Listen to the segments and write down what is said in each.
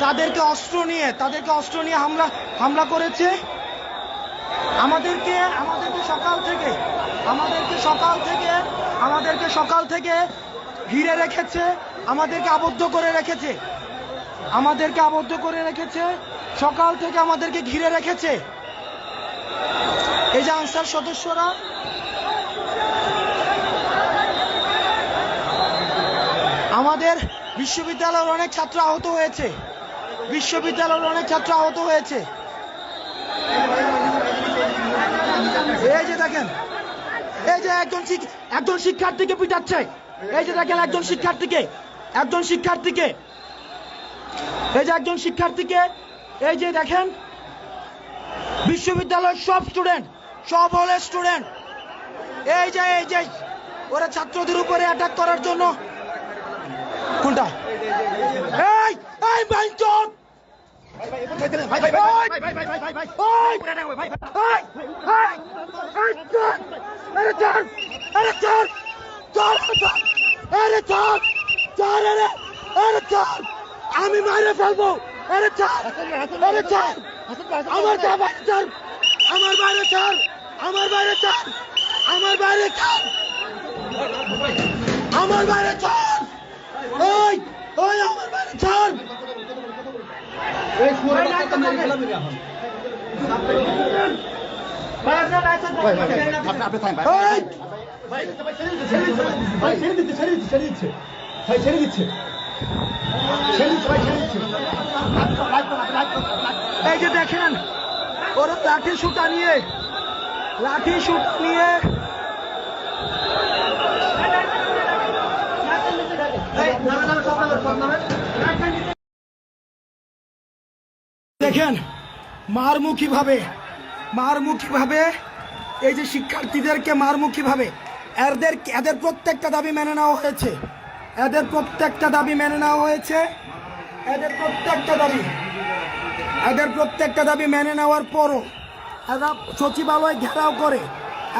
তাদেরকে অস্ত্র নিয়ে, তাদেরকে অস্ত্র নিয়ে হামলা হামলা করেছে। আমাদেরকে আমাদেরকে সকাল থেকে, আমাদেরকে সকাল থেকে, আমাদেরকে সকাল থেকে ঘিরে রেখেছে, আমাদেরকে আবদ্ধ করে রেখেছে। আমাদেরকে আবদ্ধ করে রেখেছে, সকাল থেকে আমাদেরকে ঘিরে রেখেছে। এই যে আনসার সদস্যরা, আমাদের বিশ্ববিদ্যালয়ের অনেক ছাত্র আহত হয়েছে। বিশ্ববিদ্যালয়ের অনেক ছাত্র আহত হয়েছে। এই যে দেখেন, এই যে একজন একজন শিক্ষার্থীকে পিটাচ্ছে, এই যে দেখেন একজন শিক্ষার্থীকে একজন শিক্ষার্থীকে, এই যে একজন শিক্ষার্থীকে, এই যে দেখেন, বিশ্ববিদ্যালয়ের সব স্টুডেন্ট, সব হলে স্টুডেন্ট, এই যে এই যে, ওরা ছাত্রদের উপরে অ্যাটাক করার জন্য এই এই বাইঞ্চন আমি মারে ফেলব। আরে চার আরে চার আমার বাইরে চার আমার বাইরে চার আমার বাইরে চার আমার বাইরে চার আমার বাইরে চার ওই ওই আমার এই যে দেখেন ওরা লাঠি সুটা নিয়ে লাঠি সুটা নিয়ে দেখেন মারমুখী ভাবে মারমুখী ভাবে এই যে শিক্ষার্থীদেরকে মারমুখী ভাবে এদের এদের প্রত্যেকটা দাবি মেনে নেওয়া হয়েছে। এদের প্রত্যেকটা দাবি মেনে নেওয়া হয়েছে। এদের প্রত্যেকটা দাবি, এদের প্রত্যেকটা দাবি মেনে নেওয়ার পরও এরা সচিবালয় ঘেরাও করে।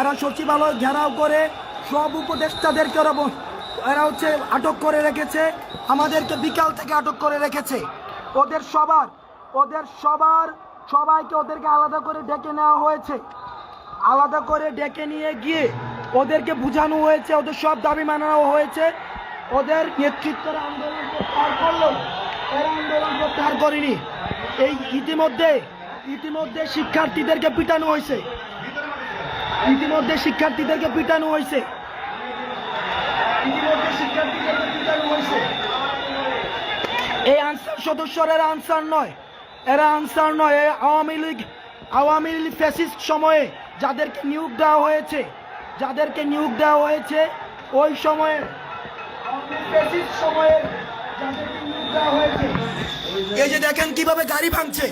এরা সচিবালয় ঘেরাও করে, সব উপদেষ্টাদেরকে ওরা এরা হচ্ছে আটক করে রেখেছে, আমাদেরকে বিকাল থেকে আটক করে রেখেছে। ওদের সবার ওদের সবার সবাইকে ওদেরকে আলাদা করে ডেকে নেওয়া হয়েছে। আলাদা করে ডেকে নিয়ে গিয়ে ওদেরকে বোঝানো হয়েছে, ওদের সব দাবি মানানো হয়েছে। ওদের নেতৃত্বের আন্দোলন প্রত্যাহার করল। আন্দোলন করেনি। এই ইতিমধ্যে ইতিমধ্যে শিক্ষার্থীদেরকে পিটানো হয়েছে। ইতিমধ্যে শিক্ষার্থীদেরকে পিটানো হয়েছে ইতিমধ্যে শিক্ষার্থীদেরকে পিটানো হয়েছে এই আনসার সদস্যরা এরা আনসার নয়। এরা আনসার নয়। এই আওয়ামী লীগ আওয়ামী লীগ ফ্যাসিস্ট সময়ে যাদেরকে নিয়োগ দেওয়া হয়েছে, যাদেরকে নিয়োগ দেওয়া হয়েছে, ওই সময়ে এই যে দেখেন কীভাবে গাড়ি ভাঙছে।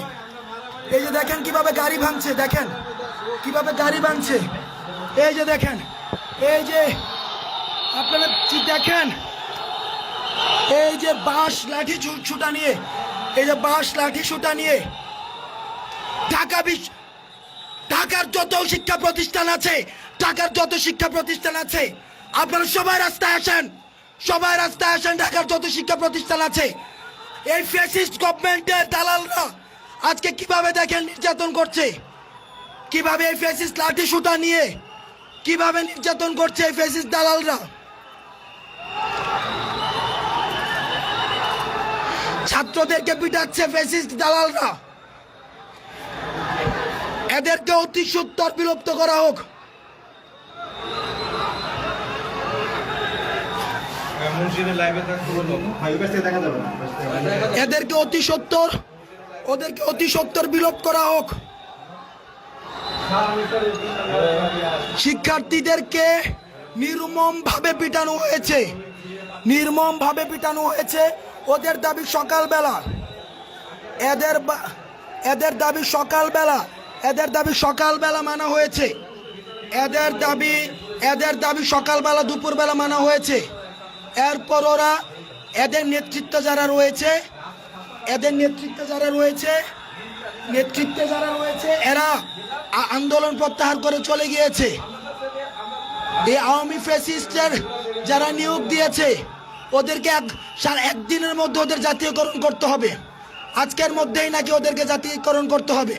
এই যে দেখেন কীভাবে গাড়ি ভাঙছে, দেখেন কীভাবে গাড়ি ভাঙছে। এই যে দেখেন, এই যে আপনারা দেখেন। এই যে বাঁশ লাঠি ছুটা নিয়ে, এই যে বাঁশ লাঠি ছুটা নিয়ে ঢাকা বিশ্ব ঢাকার যত শিক্ষা প্রতিষ্ঠান আছে, ঢাকার যত শিক্ষা প্রতিষ্ঠান আছে, আপনারা সবাই রাস্তায় আসেন। সবাই রাস্তায় আসেন, ঢাকার যত শিক্ষা প্রতিষ্ঠান আছে। এই ফ্যাসিস্ট গভর্নমেন্টের দালালরা আজকে কীভাবে দেখেন নির্যাতন করছে? কীভাবে এই ফ্যাসিস্ট লাঠি সুতা নিয়ে, কীভাবে নির্যাতন করছে এই ফ্যাসিস্ট দালালরা? ছাত্রদেরকে পিটাচ্ছে ফেসিস্ট দালালরা। এদেরকে অতি সত্তর বিলুপ্ত করা হোক। মুন্সিদের লাইভে থাকতে বলো এদেরকে অতি সত্তর ওদেরকে অতি সত্তর বিলোপ করা হোক। শিক্ষার্থীদেরকে নির্মম ভাবে পিটানো হয়েছে। নির্মম ভাবে পিটানো হয়েছে। ওদের দাবি সকালবেলা। এদের এদের দাবি সকালবেলা। এদের দাবি সকালবেলা মানা হয়েছে। এদের দাবি এদের দাবি সকালবেলা দুপুরবেলা মানা হয়েছে। এরপর ওরা এদের নেতৃত্ব যারা রয়েছে, এদের নেতৃত্বে যারা রয়েছে, নেতৃত্বে যারা রয়েছে, এরা আন্দোলন প্রত্যাহার করে চলে গিয়েছে। এই আওয়ামী ফেসিস্টের যারা নিয়োগ দিয়েছে ওদেরকে এক একদিনের মধ্যে ওদের জাতীয়করণ করতে হবে। আজকের মধ্যেই নাকি ওদেরকে জাতীয়করণ করতে হবে।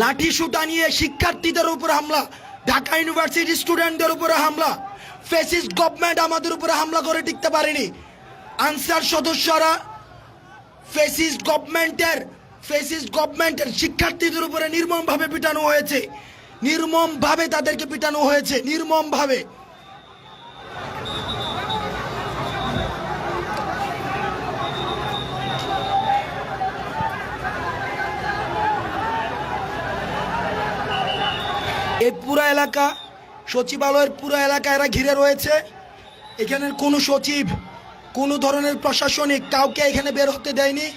লাঠি সুতা নিয়ে শিক্ষার্থীদের উপর হামলা, ঢাকা ইউনিভার্সিটি স্টুডেন্টদের উপরে হামলা ফেসিস্ট গভর্নমেন্ট আমাদের উপরে হামলা করে টিকতে পারেনি। আনসার সদস্যরা ফেসিস্ট গভর্নমেন্টের ফেসিস্ট গভর্নমেন্টের শিক্ষার্থীদের উপরে নির্মমভাবে পিটানো হয়েছে। নির্মমভাবে তাদেরকে পিটানো হয়েছে। নির্মমভাবে। এই পুরো এলাকা, সচিবালয়ের পুরো এলাকা এরা ঘিরে রয়েছে। এখানের কোনো সচিব, কোনো ধরনের প্রশাসনিক কাউকে এখানে বের হতে দেয়নি।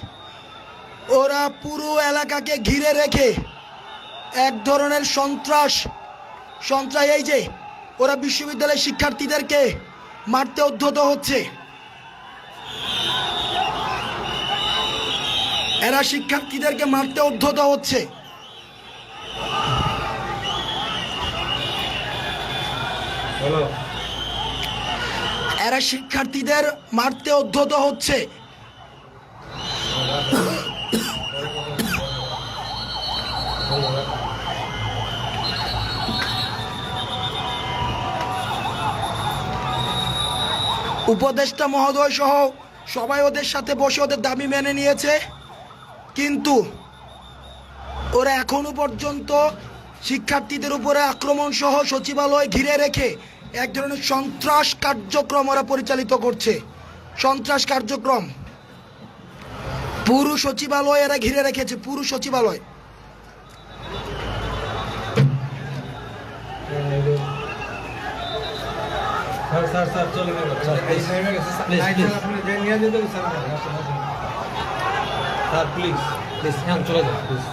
ওরা পুরো এলাকাকে ঘিরে রেখে এক ধরনের সন্ত্রাস সন্ত্রাস এই যে ওরা বিশ্ববিদ্যালয়ের শিক্ষার্থীদেরকে মারতে উদ্ধত হচ্ছে। এরা শিক্ষার্থীদেরকে মারতে উদ্ধত হচ্ছে। এরা শিক্ষার্থীদের মারতে উদ্ধত হচ্ছে। উপদেষ্টা মহোদয় সহ সবাই ওদের সাথে বসে ওদের দাবি মেনে নিয়েছে। কিন্তু ওরা এখনও পর্যন্ত শিক্ষার্থীদের উপরে আক্রমণ সহ সচিবালয় ঘিরে রেখে এক ধরনের সন্ত্রাস কার্যক্রম ওরা পরিচালিত করছে। সন্ত্রাস কার্যক্রম। পুরো সচিবালয় এরা ঘিরে রেখেছে, পুরো সচিবালয়। স্যার স্যার স্যার চলে গেল। স্যার প্লিজ প্লিজ হ্যাঁ চলে যান প্লিজ